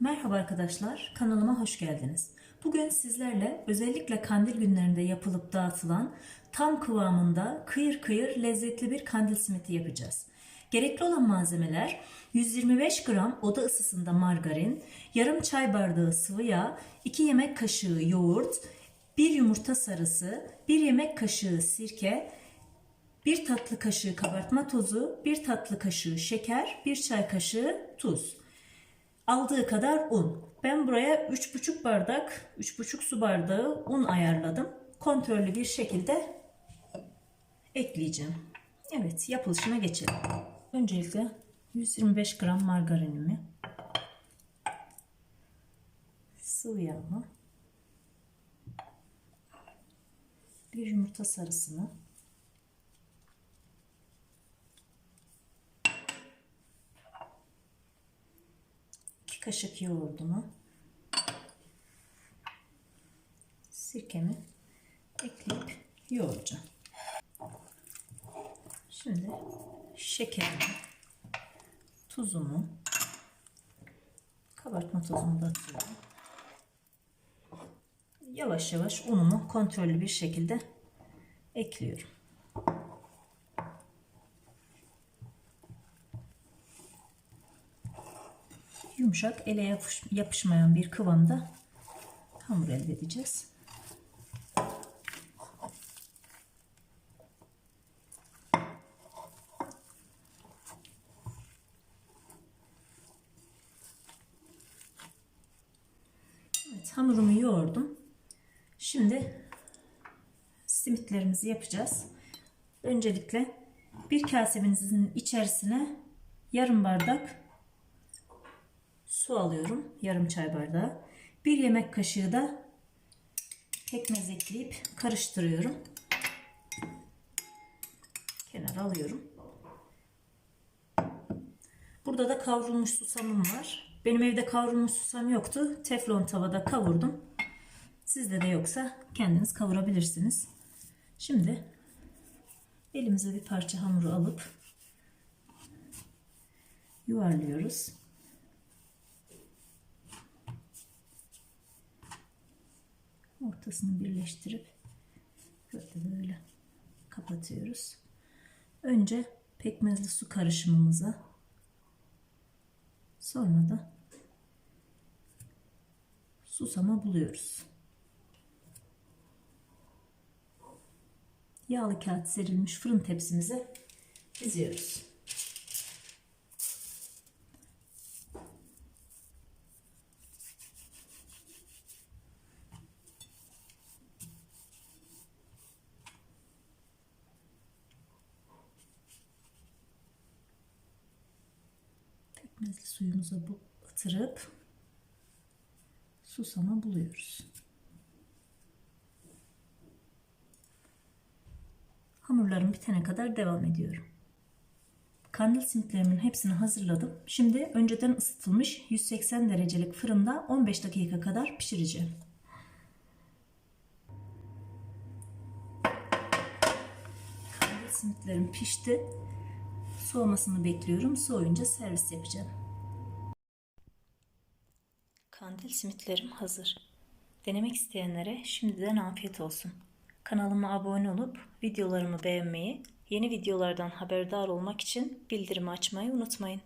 Merhaba arkadaşlar, kanalıma hoş geldiniz. Bugün sizlerle özellikle kandil günlerinde yapılıp dağıtılan tam kıvamında kıyır kıyır lezzetli bir kandil simiti yapacağız. Gerekli olan malzemeler 125 gram oda ısısında margarin, yarım çay bardağı sıvı yağ, 2 yemek kaşığı yoğurt, 1 yumurta sarısı, 1 yemek kaşığı sirke, 1 tatlı kaşığı kabartma tozu, 1 tatlı kaşığı şeker, 1 çay kaşığı tuz. Aldığı kadar un. Ben buraya 3,5 bardak, 3,5 su bardağı un ayarladım. Kontrollü bir şekilde ekleyeceğim. Evet, yapılışına geçelim. Öncelikle 125 gram margarinimi, sıvı yağımı, bir yumurta sarısını, kaşık yoğurdumu, sirkemi ekleyip yoğuracağım. Şimdi şekerimi, tuzumu, kabartma tozumu da atıyorum. Yavaş yavaş unumu kontrollü bir şekilde ekliyorum. Yumuşak ele yapış, yapışmayan bir kıvamda hamur elde edeceğiz. Evet, hamurumu yoğurdum. Şimdi simitlerimizi yapacağız. Öncelikle bir kasemizin içerisine yarım bardak su alıyorum. Yarım çay bardağı. Bir yemek kaşığı da pekmez ekleyip karıştırıyorum. Kenara alıyorum. Burada da kavrulmuş susamım var. Benim evde kavrulmuş susam yoktu. Teflon tavada kavurdum. Sizde de yoksa kendiniz kavurabilirsiniz. Şimdi elimize bir parça hamuru alıp yuvarlıyoruz. Ortasını birleştirip böyle böyle kapatıyoruz. Önce pekmezli su karışımımıza sonra da susama buluyoruz. Yağlı kağıt serilmiş fırın tepsimize diziyoruz. Pekmezli suyumuza bu batırıp susama buluyoruz. Hamurlarım bitene kadar devam ediyorum. Kandil simitlerimin hepsini hazırladım. Şimdi önceden ısıtılmış 180 derecelik fırında 15 dakika kadar pişireceğim. Kandil simitlerim pişti. Soğumasını bekliyorum. Soğuyunca servis yapacağım. Kandil simitlerim hazır. Denemek isteyenlere şimdiden afiyet olsun. Kanalıma abone olup videolarımı beğenmeyi, yeni videolardan haberdar olmak için bildirimi açmayı unutmayın.